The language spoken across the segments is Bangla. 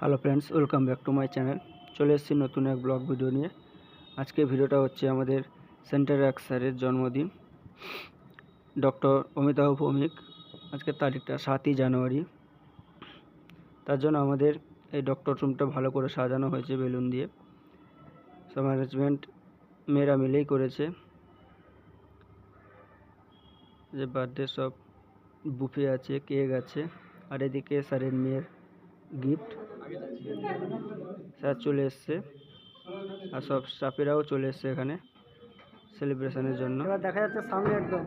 Hello friends welcome back to my channel চলে এসেছি নতুন এক ব্লগ ভিডিও নিয়ে। আজকে ভিডিওটা হচ্ছে আমাদের সেন্টার এক স্যারের জন্মদিন। ডক্টর অমিতাভ ভৌমিক আজকের তারিখটা সাতই জানুয়ারি। তার জন্য আমাদের এই ডক্টর রুমটা ভালো করে সাজানো হয়েছে বেলুন দিয়ে। সব ম্যানেজমেন্ট মেয়েরা মিলেই করেছে। যে বার্থডে সব বুফে আছে কেক আছে। আর এদিকে স্যারের মেয়ের গিফট স্যার চলে এসছে। আর সব স্টাফেরাও চলে এসছে এখানে সেলিব্রেশনের জন্য। এবার দেখা যাচ্ছে সামনে একদম।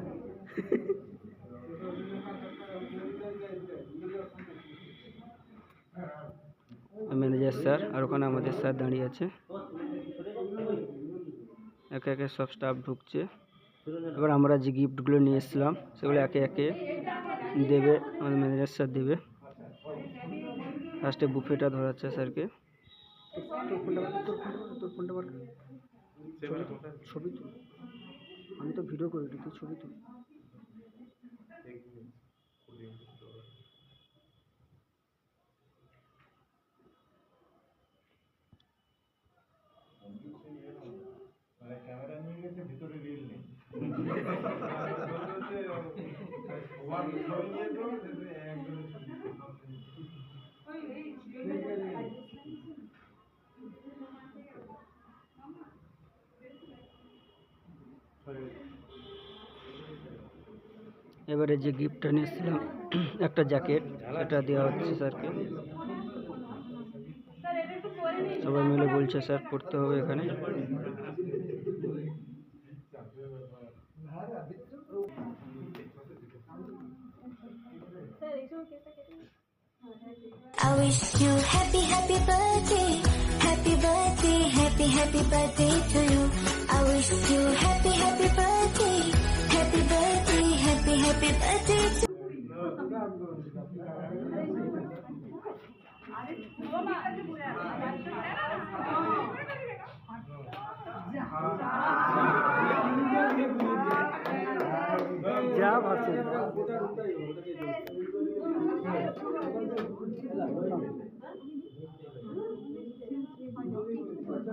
ম্যানেজার স্যার আর ওখানে আমাদের স্যার দাঁড়িয়ে আছে। একে একে সব স্টাফ ঢুকছে। এবার আমরা যে গিফটগুলো নিয়ে এসেছিলাম সেগুলো একে একে দেবে আমাদের ম্যানেজার স্যার দেবে। তোর বুফেটা। ছবি তুল, ছবি তুল। আমি তো ভিডিও করি তুই ছবি তুল। মানে ক্যামেরা নিয়ে গেছে ভিতরে রিল নেই। এবারে যে গিফটটা নিয়ে এসেছিলাম একটা জ্যাকেট সেটা দেওয়া হচ্ছে স্যারকে। সবাই মিলে বলছে স্যার পড়তে হবে এখানে। I wish you happy, happy birthday, happy birthday, happy, happy birthday to you. I wish you happy, happy birthday, happy birthday, happy, happy birthday to যা ভাবছি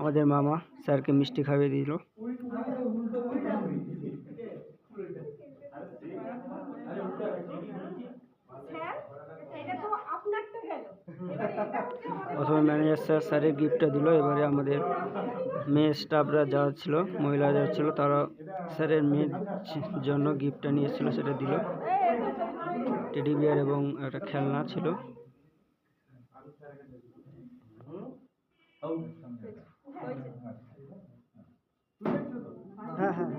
আমাদের মামা স্যারকে মিষ্টি খাইয়ে দিল। প্রথমে ম্যানেজার স্যার স্যারের গিফটটা দিল, এবারে আমাদের মেয়ে স্টাফরা যারা ছিল, মহিলা যারা ছিল, তারা স্যারের মেয়ের জন্য গিফটটা নিয়ে এসেছিল সেটা দিল। টেডি বিয়ার এবং একটা খেলনা ছিল। হ্যাঁ হ্যাঁ।